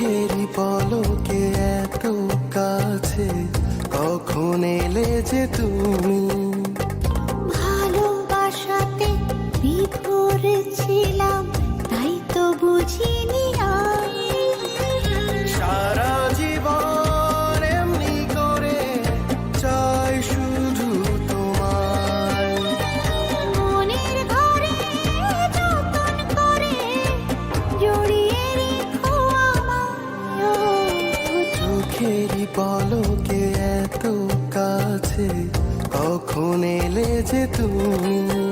চোখেরই পলকে এত কাছে কখন এলে যে তুমি? ভালোবাসাতে বিভোর ছিলাম তাই তো বুঝিনি চোখেরই পলকে এত কাছে কখন এলে যে তুমি?